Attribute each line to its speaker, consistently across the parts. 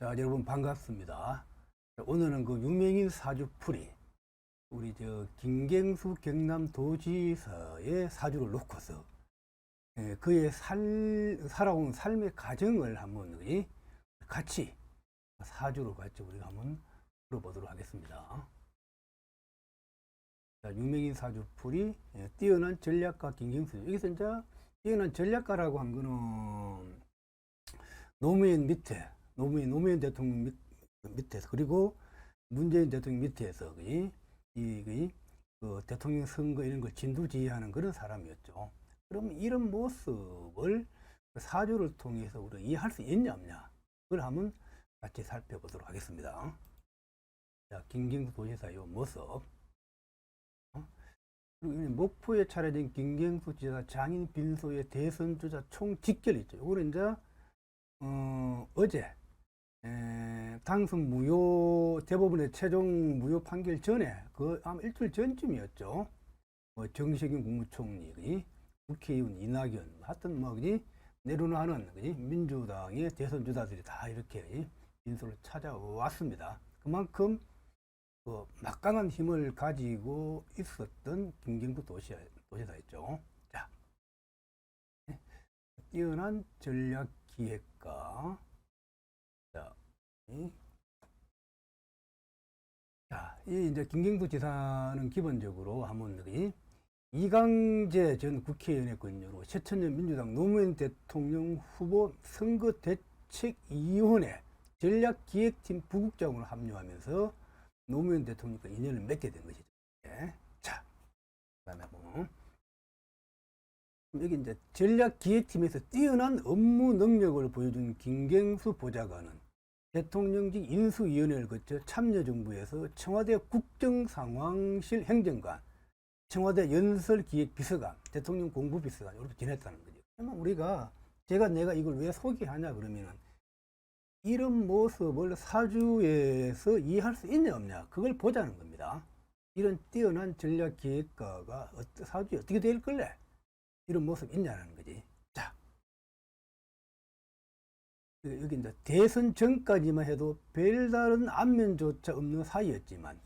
Speaker 1: 자, 여러분 반갑습니다. 자, 오늘은 그 유명인 사주풀이 우리 저 김경수 경남 도지사의 사주를 놓고서 예, 그의 살 살아온 삶의 과정을 한번 우리 같이 사주로 같이 우리가 한번 풀어보도록 하겠습니다. 자, 유명인 사주풀이 예, 뛰어난 전략가 김경수 여기서 이제 뛰어난 전략가라고 한 거는 노무현 밑에 노무현 노무현 대통령 밑, 밑에서 그리고 문재인 대통령 밑에서 이, 이, 이, 그 대통령 선거 이런 걸 진두지휘하는 그런 사람이었죠. 그럼 이런 모습을 그 사주를 통해서 우리가 이해할 수 있냐 없냐 그걸 한번 같이 살펴보도록 하겠습니다. 자, 김경수 도지사의 모습. 어? 그리고 이 목포에 차려진 김경수 지사 장인 빈소의 대선 주자 총 직결이 있죠. 이거는 이제 어, 어제 에, 당선 무효 대법원의 최종 무효 판결 전에 그 아마 일주일 전쯤이었죠. 뭐 정세균 국무총리, 국회의원 이낙연, 하여튼 뭐 그지 내려놓는 그지 민주당의 대선 주자들이 다 이렇게 빈소를 찾아왔습니다. 그만큼 그 막강한 힘을 가지고 있었던 김경수 도시, 도시사였죠. 자, 네. 뛰어난 전략 기획가. 자, 이, 이제 김경수 지사는 기본적으로 여기 이강재 전 국회의원의 권유로 새천년 민주당 노무현 대통령 후보 선거 대책위원회 전략기획팀 부국장으로 합류하면서 노무현 대통령과 인연을 맺게 된 것이죠. 예. 자, 그 다음에 뭐 여기 이제 전략기획팀에서 뛰어난 업무 능력을 보여준 김경수 보좌관은 대통령직 인수위원회를 거쳐 참여정부에서 청와대 국정상황실 행정관, 청와대 연설기획비서관, 대통령 공부비서관 이렇게 지냈다는 거죠. 그러면 우리가 제가 내가 이걸 왜 소개하냐 그러면은 이런 모습을 사주에서 이해할 수 있냐 없냐 그걸 보자는 겁니다. 이런 뛰어난 전략기획가가 사주에 어떻게 될 걸래? 이런 모습 있냐는 거지. 여기 이제 대선 전까지만 해도 별다른 안면조차 없는 사이였지만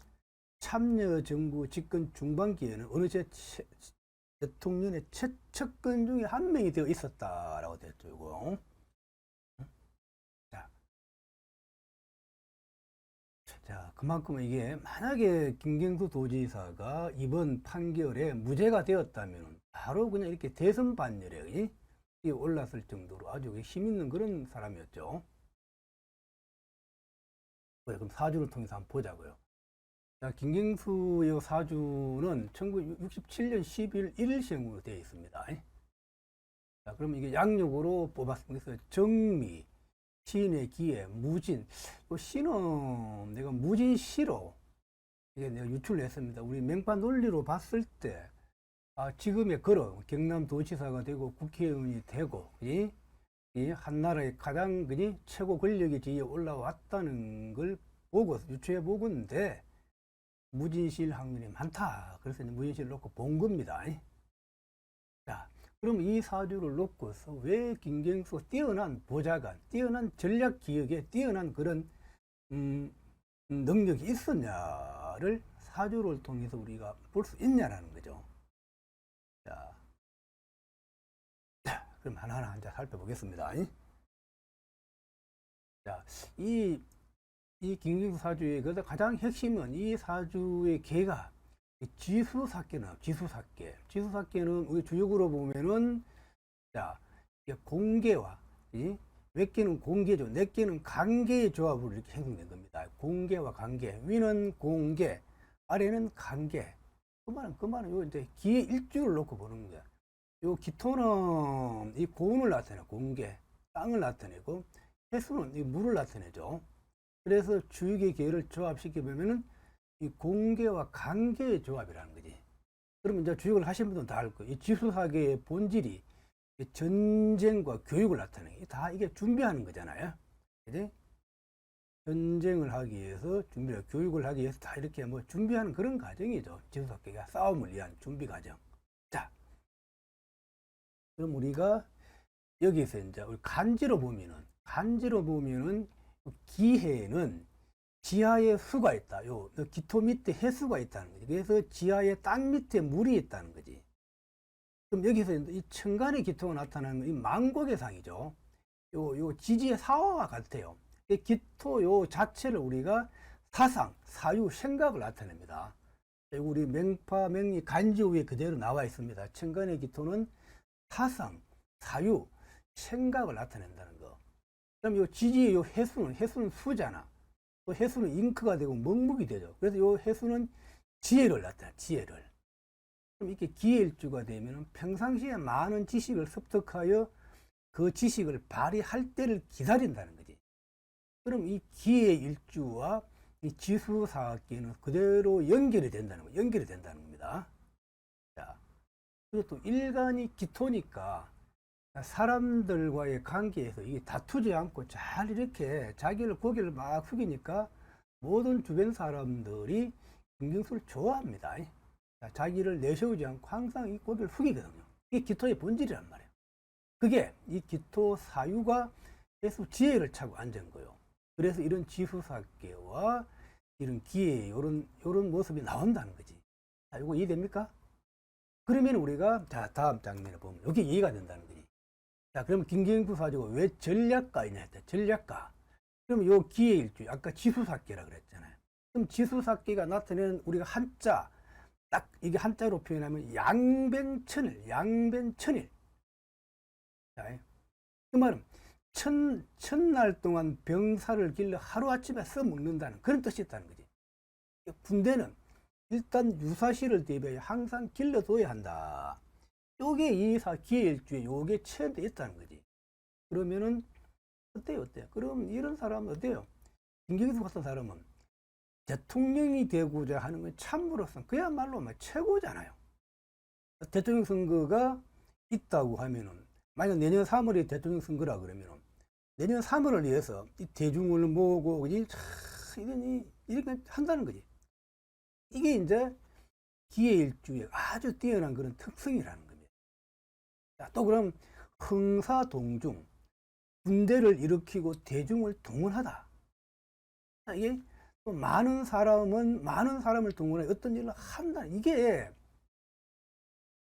Speaker 1: 참여 정부 집권 중반기에는 어느새 채- 대통령의 최측근 중에 한 명이 되어 있었다라고 됐죠. 이거. 자, 자, 그만큼 이게 만약에 김경수 도지사가 이번 판결에 무죄가 되었다면 바로 그냥 이렇게 대선 반열에 이 올랐을 정도로 아주 힘 있는 그런 사람이었죠. 네, 그럼 사주를 통해서 한번 보자고요. 자, 김경수의 사주는 1967년 12월 1일생으로 되어 있습니다. 자, 그럼 이게 양력으로 뽑았습니다. 정미, 시인의 기회, 무진. 이 시는 내가 무진 시로 이게 내가 유출을 했습니다. 우리 맹판 논리로 봤을 때, 아, 지금의 그런 경남도지사가 되고 국회의원이 되고, 이, 이 한나라의 가장 그지 최고 권력의 지위에 올라왔다는 걸 보고 유추해 보건데 무진실 확률이 많다. 그래서 무진실 놓고 본 겁니다. 자, 그럼 이 사주를 놓고서 왜 김경수 뛰어난 보좌관, 뛰어난 전략 기획에 뛰어난 그런 음, 능력이 있었냐를 사주를 통해서 우리가 볼 수 있냐라는 거죠. 그럼 하나하나 한자 살펴보겠습니다. 자, 이, 이 김경수 사주의 그 가장 핵심은 이 사주의 개가 이 지수사계는 지수사계. 지수사계는 우리 주역으로 보면은 자 공개와 이몇 개는 공개죠, 몇 개는 관계의 조합으로 이렇게 형성된 겁니다. 공개와 관계, 위는 공개, 아래는 관계. 그 말은 그 말은 요 이제 기의 일주를 놓고 보는 거야. 요 기토는 이 고온을 나타내 공개, 땅을 나타내고 해수는 이 물을 나타내죠. 그래서 주역의 계를 조합시켜 보면은 이 공개와 관계의 조합이라는 거지. 그러면 이제 주역을 하신 분들은 다 알 거예요. 이 지수사계의 본질이 이 전쟁과 교육을 나타내는 게 다 이게 준비하는 거잖아요. 그지? 전쟁을 하기 위해서 준비를, 교육을 하기 위해서 다 이렇게 뭐 준비하는 그런 과정이죠. 지수사계가 싸움을 위한 준비 과정. 자. 그럼 우리가 여기서 이제 우리 간지로 보면은, 간지로 보면은 기해는 지하에 수가 있다. 요 기토 밑에 해수가 있다는 거지. 그래서 지하에 땅 밑에 물이 있다는 거지. 그럼 여기서 이 천간의 기토가 나타나는 건이 망곡의 상이죠. 요, 요 지지의 사화와 같아요. 이 기토 요 자체를 우리가 사상, 사유, 생각을 나타냅니다. 우리 맹파, 맹리, 간지 위에 그대로 나와 있습니다. 천간의 기토는 사상, 사유, 생각을 나타낸다는 거. 그럼 요 지지의 요 해수는, 해수는 수잖아. 또 해수는 잉크가 되고 먹묵이 되죠. 그래서 요 해수는 지혜를 나타내, 지혜를. 그럼 이렇게 기일주가 되면 평상시에 많은 지식을 습득하여 그 지식을 발휘할 때를 기다린다는 거지. 그럼 이 기의 일주와 이 지수사학기는 그대로 연결이 된다는 거, 연결이 된다는 겁니다. 자, 그리고 또 일간이 기토니까 사람들과의 관계에서 이게 다투지 않고 잘 이렇게 자기를 고개를 막 숙이니까 모든 주변 사람들이 김경수를 좋아합니다. 자, 자기를 내세우지 않고 항상 이 고개를 숙이거든요. 이게 기토의 본질이란 말이에요. 그게 이 기토 사유가 계속 지혜를 차고 앉은 거예요. 그래서 이런 지수사계와 이런 기회, 이런, 이런 모습이 나온다는 거지. 자, 이거 이해됩니까? 그러면 우리가, 자, 다음 장면에 보면, 이게 이해가 된다는 거지. 자, 그럼 김경수 사주가 왜 전략가이냐 했다. 전략가. 그럼 요 기회 일주, 아까 지수사계라 그랬잖아요. 그럼 지수사계가 나타내는 우리가 한자, 딱 이게 한자로 표현하면 양변천일, 양변천일. 자, 그 말은 천, 천날 동안 병사를 길러 하루아침에 써먹는다는 그런 뜻이 있다는 거지. 군대는 일단 유사시를 대비해 항상 길러둬야 한다. 요게 이사 기일주에 요게 체현돼 있다는 거지. 그러면은 어때요, 어때요? 그럼 이런 사람은 어때요? 김경수 같은 사람은 대통령이 되고자 하는 건 참으로서 그야말로 뭐 최고잖아요. 대통령 선거가 있다고 하면은 만약 내년 3월에 대통령 선거라 그러면은 내년 3월을 위해서 이 대중을 모으고 그지 이런 이렇게 한다는 거지. 이게 이제 기회일주의 아주 뛰어난 그런 특성이라는 겁니다. 자, 또 그럼 흥사동중 군대를 일으키고 대중을 동원하다. 자, 이게 또 많은 사람은 많은 사람을 동원해 어떤 일을 한다. 이게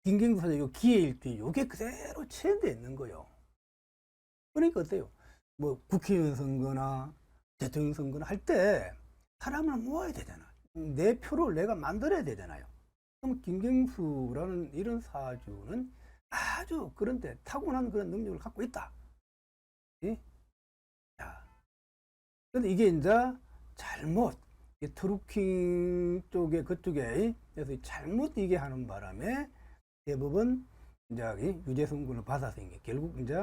Speaker 1: 김경수의 요 기회일주의 요게 그대로 체현되어 있는 거예요. 그러니까 어때요? 뭐 국회의원 선거나 대통령 선거나 할 때 사람을 모아야 되잖아. 내 표를 내가 만들어야 되잖아요. 그럼 김경수라는 이런 사주는 아주 그런데 타고난 그런 능력을 갖고 있다. 예? 자, 근데 이게 이제 잘못 이 트루킹 쪽에 그쪽에 그래서 잘못 이게 하는 바람에 대부분 이제 이 유죄 선고를 받아서 결국 이제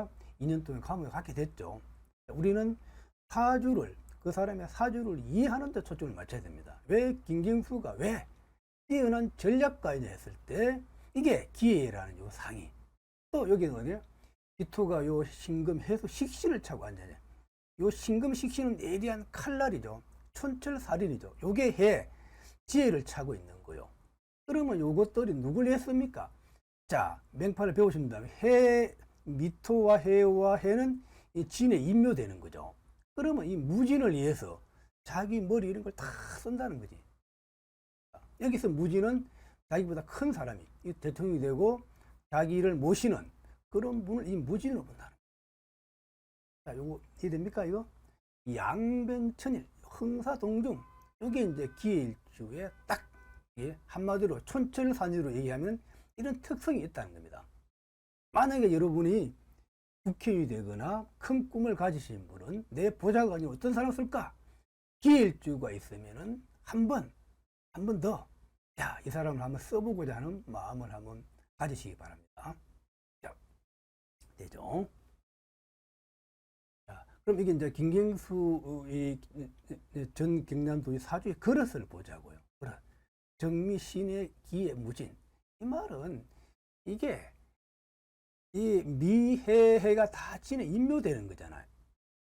Speaker 1: 2년 동안 감옥에 갖게 됐죠. 우리는 사주를 그 사람의 사주를 이해하는 데 초점을 맞춰야 됩니다. 왜 김경수가 왜 뛰어난 전략가이냐 했을 때 이게 기회라는 요 상이 또 여기는 어디야? 기토가 요 신금 해수 식신을 차고 앉아냐. 요 신금 식신은 예리한 칼날이죠. 촌철살인이죠. 요게 해 지혜를 차고 있는 거요. 그러면 요것들이 누굴 했습니까? 자, 맹파를 배우신 다음에 해 미토와 해와 해는 이 진에 임묘되는 거죠. 그러면 이 무진을 위해서 자기 머리 이런 걸 다 쓴다는 거지. 여기서 무진은 자기보다 큰 사람이 이 대통령이 되고 자기를 모시는 그런 분을 이 무진으로 본다는 거예요. 자, 요거 이해됩니까, 이거? 양변천일, 흥사동중. 요게 이제 기일주의 딱, 예, 한마디로 촌철산지로 얘기하면 이런 특성이 있다는 겁니다. 만약에 여러분이 국회의원이 되거나 큰 꿈을 가지신 분은 내 보좌관이 어떤 사람 쓸까? 기일주가 있으면은 한 번, 한 번 더, 야, 이 사람을 한번 써보고자 하는 마음을 한번 가지시기 바랍니다. 자, 되죠? 자, 그럼 이게 이제 김경수 전 경남도의 사주의 그릇을 보자고요. 그릇. 정미 신의 기의 무진. 이 말은 이게 이 미해해가 다 진에 임묘되는 거잖아요.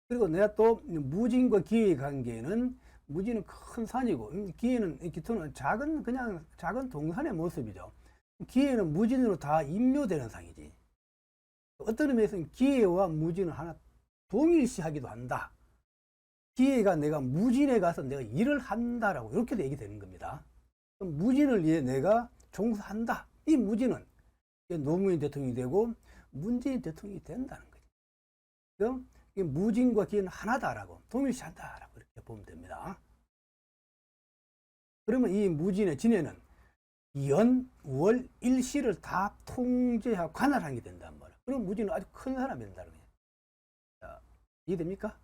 Speaker 1: 그리고 내가 또 무진과 기의 관계는 무진은 큰 산이고 음, 기에는 기토는 작은 그냥 작은 동산의 모습이죠. 기에는 무진으로 다 임묘되는 상이지. 어떤 의미에서는 기에와 무진을 하나 동일시하기도 한다. 기회가 내가 무진에 가서 내가 일을 한다라고 이렇게 얘기 되는 겁니다. 무진을 위해 내가 종사한다. 이 무진은 노무현 대통령이 되고 문재인 대통령이 된다는 거죠. 그럼 이 무진과 기회는 하나다라고 동일시한다라고 이렇게 보면 됩니다. 그러면 이 무진의 진해는 연, 월, 일시를 다 통제하고 관할하는 게 된단 말이야. 그럼 무진은 아주 큰 사람이 된다는 거예요. 자, 이해됩니까?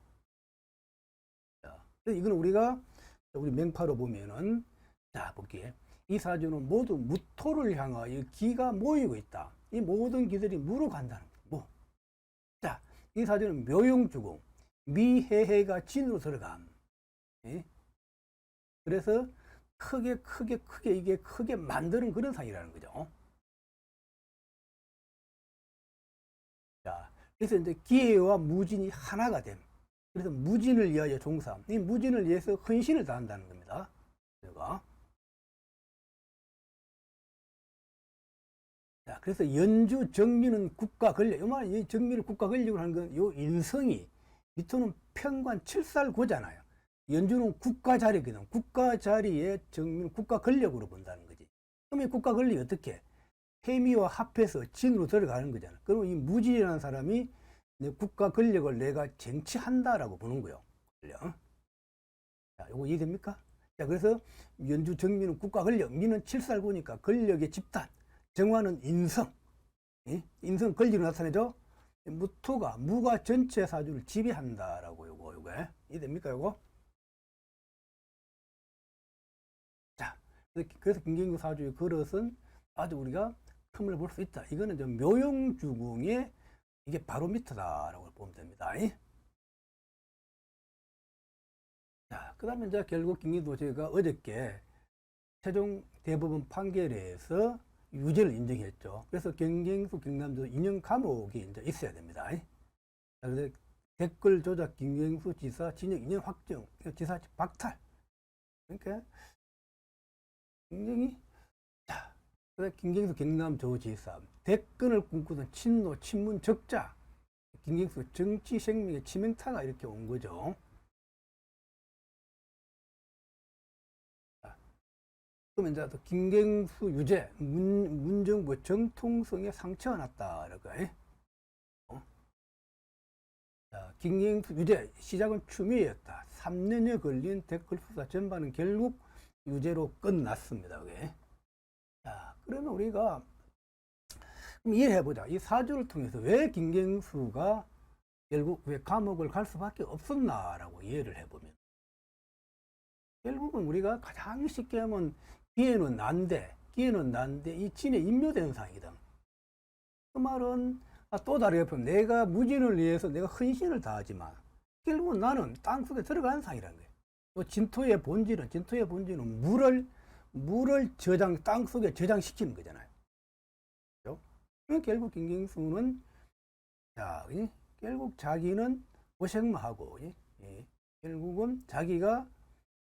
Speaker 1: 자, 이거는 우리가 우리 맹파로 보면은 자, 볼게요. 이 사주는 모두 무토를 향하여 기가 모이고 있다. 이 모든 기들이 무로 간다는 거예요. 뭐. 자, 이 사주는 묘용주공, 미해해가 진으로 들어감. 예? 그래서 크게 크게 크게 이게 크게 만드는 그런 상이라는 거죠. 자, 그래서 이제 기회와 무진이 하나가 됨. 그래서 무진을 위하여 종사. 이 무진을 위해서 헌신을 다한다는 겁니다. 제가. 그래서 연주 정미는 국가 권력. 요말 이 정미를 국가 권력으로 하는 건 요 인성이 밑으로는 평관 칠살고잖아요. 연주는 국가 자리거든. 국가 자리에 정미는 국가 권력으로 본다는 거지. 그럼 이 국가 권력이 어떻게? 해미와 합해서 진으로 들어가는 거잖아. 그럼 이 무진이라는 사람이 내 국가 권력을 내가 쟁취한다라고 보는 거요. 권력. 자, 요거 이해됩니까? 자, 그래서 연주 정미는 국가 권력, 미는 칠살고니까 권력의 집단, 정화는 인성, 예? 인성 권력을 나타내죠. 무토가 무가 전체 사주를 지배한다라고 요거 요거 이해됩니까 요거? 자, 그래서- 김경규 사주의 그릇은 아주 우리가 틈을 볼 수 있다. 이거는 좀 묘용주궁의 이게 바로 미터다라고 보면 됩니다. 이. 자, 그 다음에 이제 결국 김기도 제가 어저께 최종 대법원 판결에서 유죄를 인정했죠. 그래서 경쟁수 경남도 인형 감옥이 이제 있어야 됩니다. 자, 그래서 댓글 조작 김경수 지사 진영 2년 확정, 지사 박탈. 그러니까 굉장히 자, 그래서 김경수 경남도지사 대권을 꿈꾸던 친노 친문 적자 김경수 정치 생명의 치명타가 이렇게 온 거죠. 그러면 이제 또 김경수 유죄 문, 문정부 정통성에 상처가 났다라고 해. 어? 자, 김경수 유죄 시작은 추미애였다. 3년여 걸린 댓글 수사 전반은 결국 유죄로 끝났습니다. 그게. 자, 그러면 우리가 그럼 이해해 보자. 이 사주를 통해서 왜 김경수가 결국 왜 감옥을 갈 수밖에 없었나라고 이해를 해보면 결국은 우리가 가장 쉽게 하면 기회는 난데 기회는 난데 이 진에 임묘된 상이다. 그 말은 아, 또 다르게 보면 내가 무진을 위해서 내가 헌신을 다하지만 결국은 나는 땅속에 들어간 상이라는 거예요. 또 진토의 본질은 진토의 본질은 물을 물을 저장 땅 속에 저장시키는 거잖아요. 그죠? 그럼 결국 김경수는 자, 이, 결국 자기는 고생만 하고 이, 이, 결국은 자기가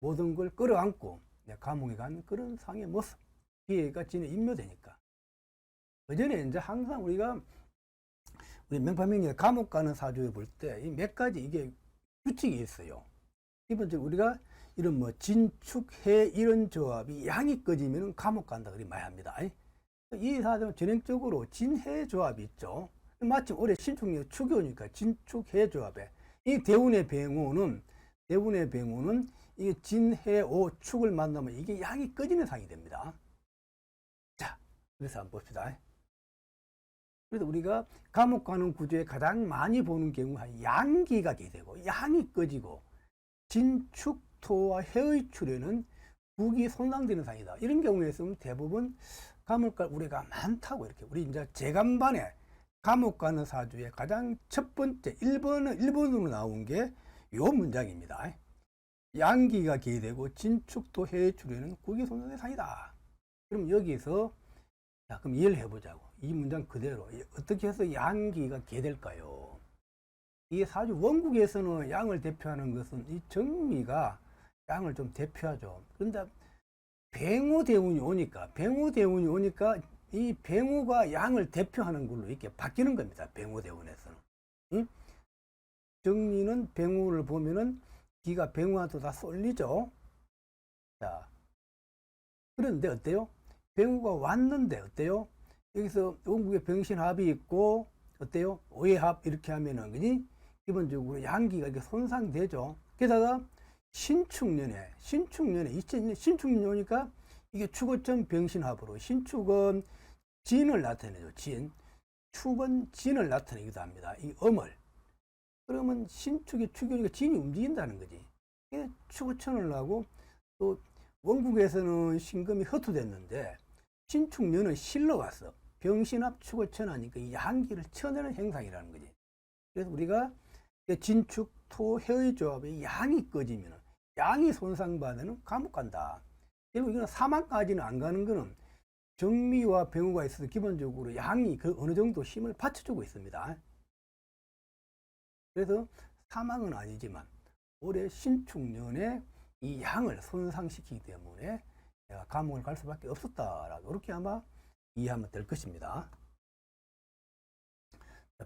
Speaker 1: 모든 걸 끌어안고 감옥에 간 그런 상의 모습 기회가 진에 임묘되니까 그 전에 이제 항상 우리가 우리 명파명리 감옥 가는 사주에 볼 때 이 몇 가지 이게 규칙이 있어요. 기본적으로 우리가 이런 뭐 진축해 이런 조합이 양이 꺼지면 감옥 간다 그리 많이 합니다. 이 사람은 전형적으로 진해 조합이 있죠. 마침 올해 신축년 축이 오니까 진축해 조합에 이 대운의 병호는 대운의 병호는 이게 진해오 축을 만나면 이게 양이 꺼지는 상이 됩니다. 자, 그래서 한번 봅시다. 그래서 우리가 감옥 가는 구조에 가장 많이 보는 경우가 양기가 되고 양이 꺼지고 진축토와 해의 출에는 국이 손상되는 상이다. 이런 경우에 있으면 대부분 감옥 갈 우리가 많다고 이렇게 우리 이제 재간반에 감옥 가는 사주의 가장 첫 번째 1번은 1번으로 나온 게 요 문장입니다. 양기가 기되고 진축토 해의 출에는 국이 손상된 상이다. 그럼 여기서 자, 그럼 이해를 해보자고. 이 문장 그대로 어떻게 해서 양기가 개될까요? 이 사주 원국에서는 양을 대표하는 것은 이 정미가 양을 좀 대표하죠. 그런데 뱅호 대운이 오니까 뱅호 대운이 오니까 이 뱅호가 양을 대표하는 걸로 이렇게 바뀌는 겁니다. 뱅호 대운에서는. 응? 정미는 뱅호를 보면은 기가 병우한테 다 쏠리죠. 자, 그런데 어때요? 병우가 왔는데 어때요? 여기서 원국에 병신합이 있고 어때요? 오해합 이렇게 하면은 그지? 기본적으로 양기가 이렇게 손상되죠. 게다가 신축년에 신축년에 2000년 신축년이 오니까 이게 축어점 병신합으로 신축은 진을 나타내죠. 진. 축은 진을 나타내기도 합니다. 이 음을. 그러면 신축이 축이니까 진이 움직인다는 거지. 축어천을 하고 또 원국에서는 신금이 허투됐는데 신축년은 실로 갔어. 병신합 축어천 하니까 이 양기를 쳐내는 행상이라는 거지. 그래서 우리가 진축 토 해의 조합에 양이 꺼지면 양이 손상받으면 감옥 간다. 결국 이거는 사망까지는 안 가는 거는 정미와 병우가 있어서 기본적으로 양이 그 어느 정도 힘을 받쳐주고 있습니다. 그래서 사망은 아니지만 올해 신축년에 이 양을 손상시키기 때문에 내가 감옥을 갈 수밖에 없었다라고 이렇게 아마 이해하면 될 것입니다.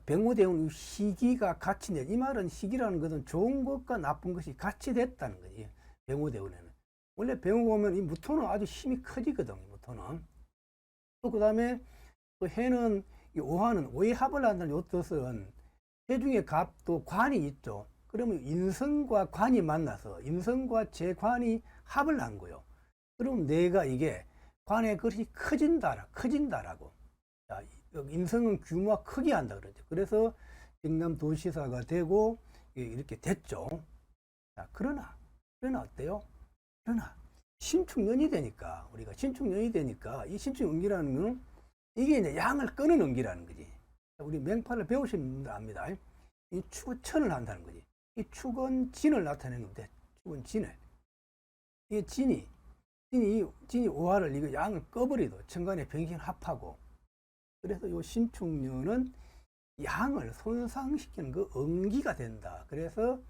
Speaker 1: 병우대운 시기가 같이 내. 이 말은 시기라는 것은 좋은 것과 나쁜 것이 같이 됐다는 거지. 병우대운에는. 원래 병우 보면 이 무토는 아주 힘이 커지거든. 무토는. 또 그 다음에 또 해는 이 오화는 오해합을 한다는 요 뜻은 해 중에 갑도 관이 있죠. 그러면 인성과 관이 만나서 인성과 재관이 합을 한 거요. 그럼 내가 이게 관의 것이 커진다, 커진다라고. 인성은 규모와 크게 한다 그러죠. 그래서 경남 도시사가 되고 이렇게 됐죠. 자, 그러나, 그러나 어때요? 그러나 신축년이 되니까 우리가 신축년이 되니까 이 신축연기라는 거는 이게 이제 양을 끄는 연기라는 거지. 우리 배우신 분들 압니다. 이 축은 천을 한다는 거지. 이 축은 진을 나타내는 건데 축은 진을. 이게 진이 진이 진이 오화를 이거 양을 꺼버리도 천간에 병신 합하고 그래서 요 신축년은 양을 손상시키는 그 응기가 된다. 그래서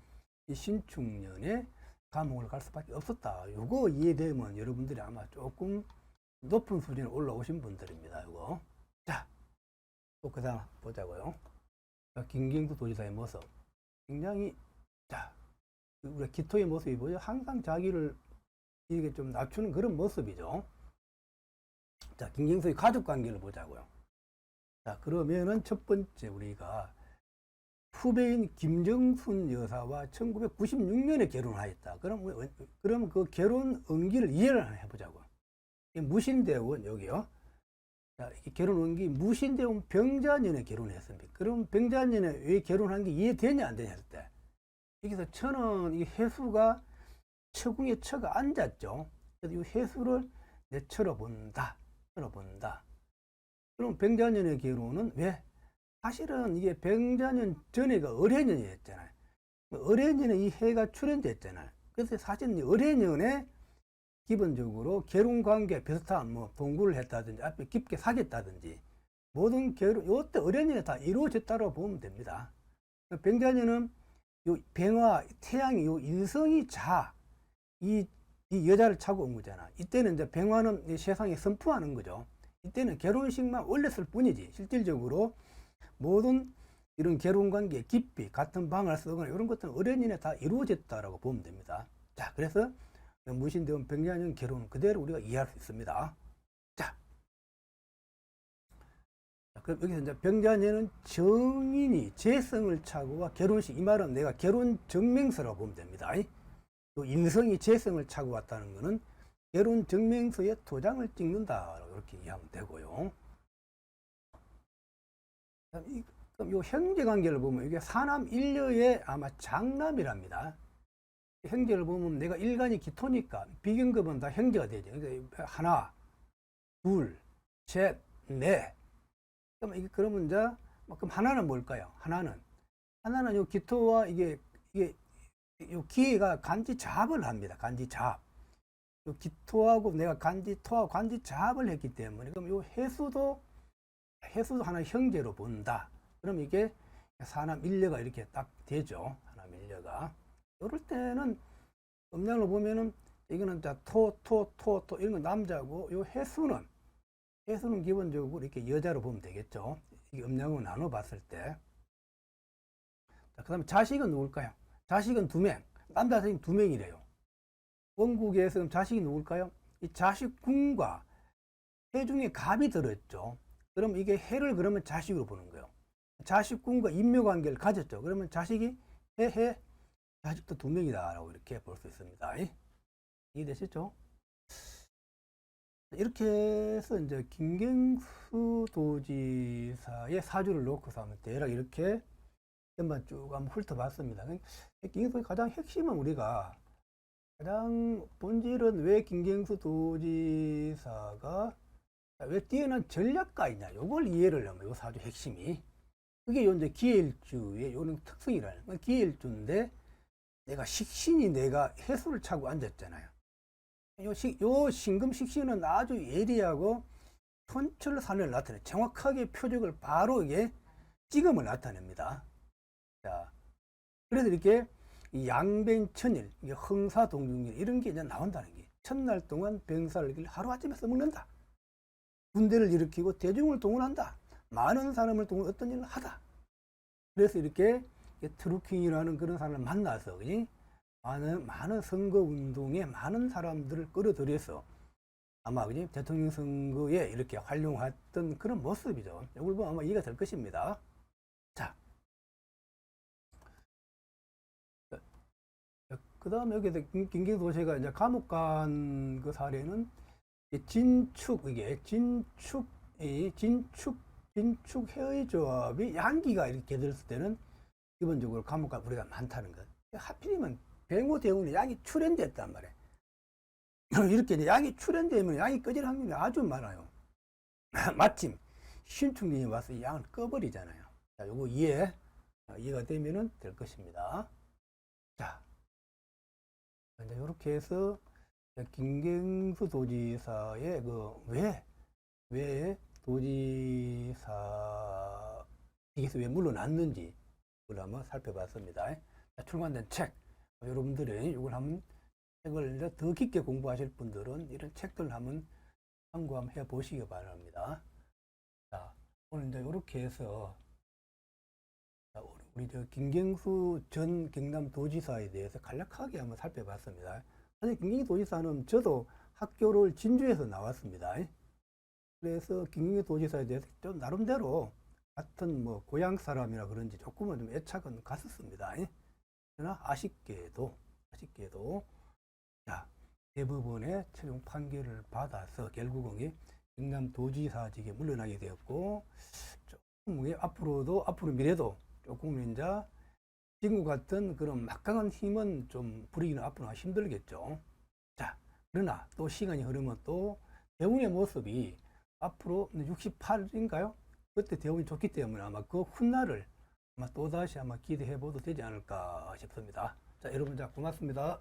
Speaker 1: 이 신축년에 감옥을 갈 수밖에 없었다. 요거 이해되면 여러분들이 아마 조금 높은 수준에 올라오신 분들입니다. 요거. 자, 또 그 다음 보자고요. 자, 김경수 도지사의 모습. 굉장히, 자, 우리 기토의 모습이 뭐죠? 항상 자기를 이렇게 좀 낮추는 그런 모습이죠. 자, 김경수의 가족 관계를 보자고요. 자, 그러면은 첫 번째 우리가 후배인 김정순 여사와 1996년에 결혼하였다. 그럼, 왜- 그럼 그 결혼 은기를 이해를 해보자고. 이게 무신대원, 여기요. 자, 이게 결혼 은기 무신대원 병자년에 결혼했습니다. 그럼 병자년에 왜 결혼한 게 이해되냐, 안 되냐 했을 때. 여기서 천은 이 해수가 처궁에 처가 앉았죠. 그래서 이 해수를 내 쳐러본다. 쳐러본다. 그럼 병자년의 결혼은 왜? 사실은 이게 병자년 전에가 어뢰년이었잖아요. 어뢰년에 이 해가 출현됐잖아요. 그래서 사실 이 어뢰년에 기본적으로 결혼 관계 비슷한 뭐 동구를 했다든지 앞에 깊게 사귀었다든지 모든 결혼 요때 어뢰년에 다 이루어졌다고 보면 됩니다. 병자년은 요 병화 태양이 요 인성이 자이 이 여자를 차고 온 거잖아. 이때는 이제 병화는 이 세상에 선포하는 거죠. 이때는 결혼식만 올렸을 뿐이지 실질적으로 모든 이런 결혼 관계 깊이 같은 방을 쓰거나 이런 것들은 어린이에 다 이루어졌다라고 보면 됩니다. 자, 그래서 무신대원 병자년 결혼은 그대로 우리가 이해할 수 있습니다. 자, 자, 그럼 여기서 이제 병자년은 정인이 재성을 차고와 결혼식 이 말은 내가 결혼 증명서라고 보면 됩니다. 또 인성이 재성을 차고 왔다는 것은 결혼 증명서에 도장을 찍는다 이렇게 이해하면 되고요. 이- 그럼 요 형제 관계를 보면 이게 사남 일녀의 아마 장남이랍니다. 형제를 보면 내가 일간이 기토니까 비경급은 다 형제가 되죠. 그러니까 하나, 둘, 셋, 넷. 이게 그러면 이제 뭐 그럼 하나는 뭘까요? 하나는 하나는 요 기토와 이게 이게 요 기가 간지 잡을 합니다. 간지 잡. 요 기토하고 내가 간지 토하고 간지 잡을 했기 때문에 그럼 요 해수도 해수도 하나 형제로 본다. 그럼 이게 사남 일녀가 이렇게 딱 되죠. 사남 일녀가. 이럴 때는 음양을 보면은 이거는 자, 토, 토, 토, 토 이런 건 남자고 요 해수는 해수는 기본적으로 이렇게 여자로 보면 되겠죠. 이 음양을 나눠 봤을 때. 자, 그다음에 자식은 누굴까요? 자식은 두 명. 남자 자식이 두 명이래요. 원국에서 자식이 누굴까요? 이 자식군과 해 중에 갑이 들었죠. 그럼 이게 해를 그러면 자식으로 보는 거예요. 자식군과 인묘 관계를 가졌죠. 그러면 자식이 해, 해, 자식도 두 명이다라고 이렇게 볼 수 있습니다. 이해되셨죠? 이렇게 해서 이제 김경수 도지사의 사주를 놓고서 하면 대략 이렇게 한번 쭉 한번 훑어봤습니다. 김경수의 가장 핵심은 우리가 가장 본질은 왜 김경수 도지사가 왜 뛰어난 전략가이냐 요걸 이해를 하면 요 사주 핵심이 그게 요 이제 기일주의 요는 특성이라는 거예요. 기일주인데 내가 식신이 내가 해수를 차고 앉았잖아요. 요, 식, 요 신금 식신은 아주 예리하고 천철산을 나타내 정확하게 표적을 바로 이게 찍음을 나타냅니다. 자, 그래서 이렇게 이 양변천일, 흥사동중일 이런 게 이제 나온다는 게 첫날 동안 병사를 하루아침에 써먹는다. 군대를 일으키고 대중을 동원한다. 많은 사람을 동원 어떤 일을 하다. 그래서 이렇게 트루킹이라는 그런 사람을 만나서 그지? 많은 많은 선거 운동에 많은 사람들을 끌어들여서 아마 그지? 대통령 선거에 이렇게 활용했던 그런 모습이죠. 이걸 보면 아마 이해가 될 것입니다. 자, 그 다음에 여기서 김경도시가 이제 감옥 간 그 사례는 이 진축 이게 진축 이 진축 진축 해의 조합이 양기가 이렇게 들었을 때는 기본적으로 감옥 간 우리가 많다는 것. 하필이면 병호 대운이 양이 출현됐단 말이에요. 이렇게 양이 출현되면 양이 꺼질 확률이 아주 많아요. 마침 신축님이 와서 이 양을 꺼버리잖아요. 자, 요거 이해 어, 이해가 되면은 될 것입니다. 자, 이제 이렇게 해서 김경수 도지사의 그 왜, 왜 도지사 이게서 왜 물러났는지 그걸 한번 살펴봤습니다. 자, 출간된 책 여러분들이 이걸 한번 책을 더 깊게 공부하실 분들은 이런 책들 한번 참고 한번 해 보시기 바랍니다. 자, 오늘 이제 이렇게 해서 자, 우리 저 김경수 전 경남도지사에 대해서 간략하게 한번 살펴봤습니다. 사실 김경수 도지사는 저도 학교를 진주에서 나왔습니다. 그래서 김경수 도지사에 대해서 좀 나름대로 같은 뭐 고향 사람이라 그런지 조금은 좀 애착은 갔었습니다. 그러나 아쉽게도 아쉽게도 자 대법원의 최종 판결을 받아서 결국은 이 경남 도지사직에 물러나게 되었고 조금 왜 앞으로도 앞으로 미래도 조금 이제 지금 같은 그런 막강한 힘은 좀 부리기는 앞으로 힘들겠죠. 자, 그러나 또 시간이 흐르면 또 대운의 모습이 앞으로 68인가요? 그때 대운이 좋기 때문에 아마 그 훗날을 아마 또다시 아마 기대해 봐도 되지 않을까 싶습니다. 자, 여러분, 자, 고맙습니다.